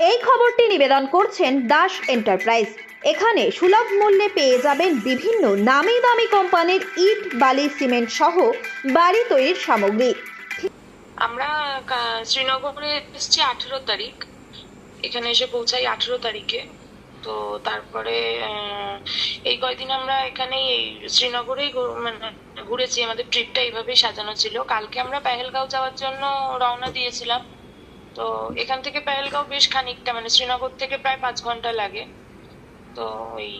এই খবরটি নিবেদন করছেন দাস এন্টারপ্রাইজ। এখানে সুলভ মূল্যে পেয়ে যাবেন বিভিন্ন নামি দামি কোম্পানির ইট, বালি, সিমেন্ট সহ বাড়ি তৈরির সামগ্রী। আমরা শ্রীনগরে এসেছি আঠেরো তারিখ। এখানে এসে পৌঁছাই আঠেরো তারিখে। তো তারপরে এই কয়দিন আমরা এখানেই, এই শ্রীনগরেই মানে ঘুরেছি। আমাদের ট্রিপটা এইভাবেই সাজানো ছিল। কালকে আমরা পেহেলগাঁও যাওয়ার জন্য রওনা দিয়েছিলাম। তো এখান থেকে পেহেলগাঁও বেশ খানিকটা মানে শ্রীনগর থেকে প্রায় পাঁচ ঘণ্টা লাগে। তো ওই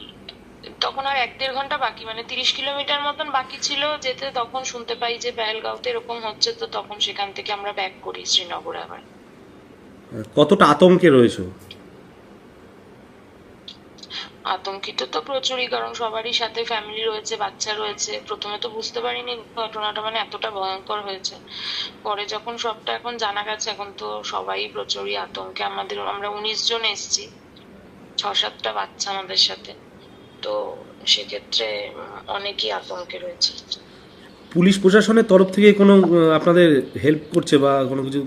তখন আর এক দেড় ঘণ্টা বাকি মানে তিরিশ কিলোমিটার মতন বাকি ছিল যেতে। তখন শুনতে পাই যে পেহেলগাঁওতে এরকম হচ্ছে, তো তখন সেখান থেকে আমরা ব্যাক করি শ্রীনগর আবার। কতটা আতঙ্কে রয়েছে? আতঙ্কিত তো প্রচুরই, কারণ সবারই সাথে ফ্যামিলি রয়েছে, বাচ্চা রয়েছে। প্রথমে তো বুঝতে পারিনি ঘটনাটা মানে এতটা ভয়ঙ্কর হয়েছে। পরে যখন সবটা এখন জানা গেছে, এখন তো সবাই প্রচুরই আতঙ্কে। আমাদের, আমরা উনিশ জন এসেছি ছ সাতটা বাচ্চা আমাদের সাথে। তো সেক্ষেত্রে অনেকই আতঙ্কে রয়েছে। পুলিশ প্রশাসনের তরফ থেকে কোনো আপনাদের হেল্প করছে বা কোনো কিছু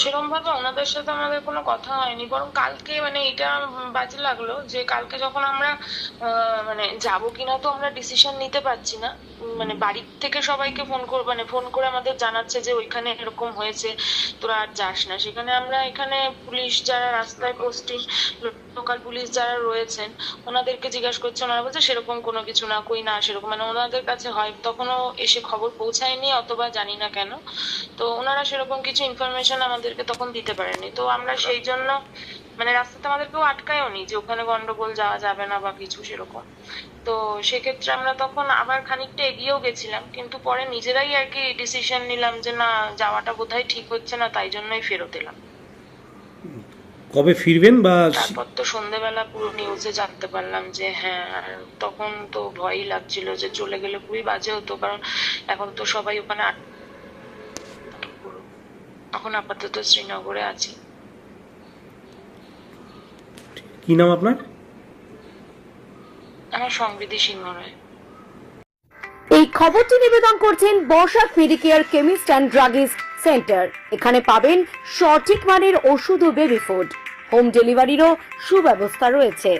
সেরকম ভাবে ওনাদের সাথে আমাদের কোনো কথা হয়নি। বরং কালকে মানে এটা বাজে লাগল যে কালকে যখন আমরা মানে যাব কিনা তো আমরা ডিসিশন নিতে পারছি না। মানে বাড়ির থেকে সবাইকে ফোন করে মানে ফোন করে আমাদের জানাচ্ছে যে ওইখানে এরকম হয়েছে, তোরা আর যাস না। সেখানে আমরা এখানে পুলিশ যারা রাস্তায় পোস্টিং লোকাল পুলিশ যারা রয়েছেন, ওনাদেরকে জিজ্ঞাসা করছে, ওনারা বলছে সেরকম কোনো কিছু না, কই না, সেরকম। মানে ওনাদের কাছে হয়, তখনও এসে খবর পৌঁছায়নি, অথবা জানি না কেন। তো ওনারা সেরকম কিছু ইনফরমেশন আমাদেরকে তখন দিতে পারেনি। তো আমরা সেই জন্য মানে রাস্তাতে আমাদের কেউ আটকায়ও নি যে ওখানে গন্ডগোল যাওয়া যাবে না বা কিছু সেরকম। তো সেক্ষেত্রে আমরা তখন আবার খানিকটা এগিয়েও গেছিলাম কিন্তু পরে নিজেরাই আর কি ডিসিশন নিলাম যে না যাওয়াটা বোধহয় ঠিক হচ্ছে না তাই জন্যই ফেরত এলাম। কবে ফিরবেন বা তারপর তো সন্ধেবেলা পুরো নিউজে জানতে পারলাম যে হ্যাঁ তখন তো ভয়ই লাগছিল যে চলে গেলে খুবই বাজে হতো কারণ এখন তো সবাই ওখানে। এখন আপাতত শ্রীনগরে আছি। কি নাম আপনার? আমার সংবিধি সিংহ রায়। এই খবরটি নিবেদন করছেন বর্ষাক medicare chemist and druggist centre. এখানে পাবেন সঠিক মানের ওষুধ ও বেবি ফুড। হোম ডেলিভারিরও সুব্যবস্থা রয়েছে।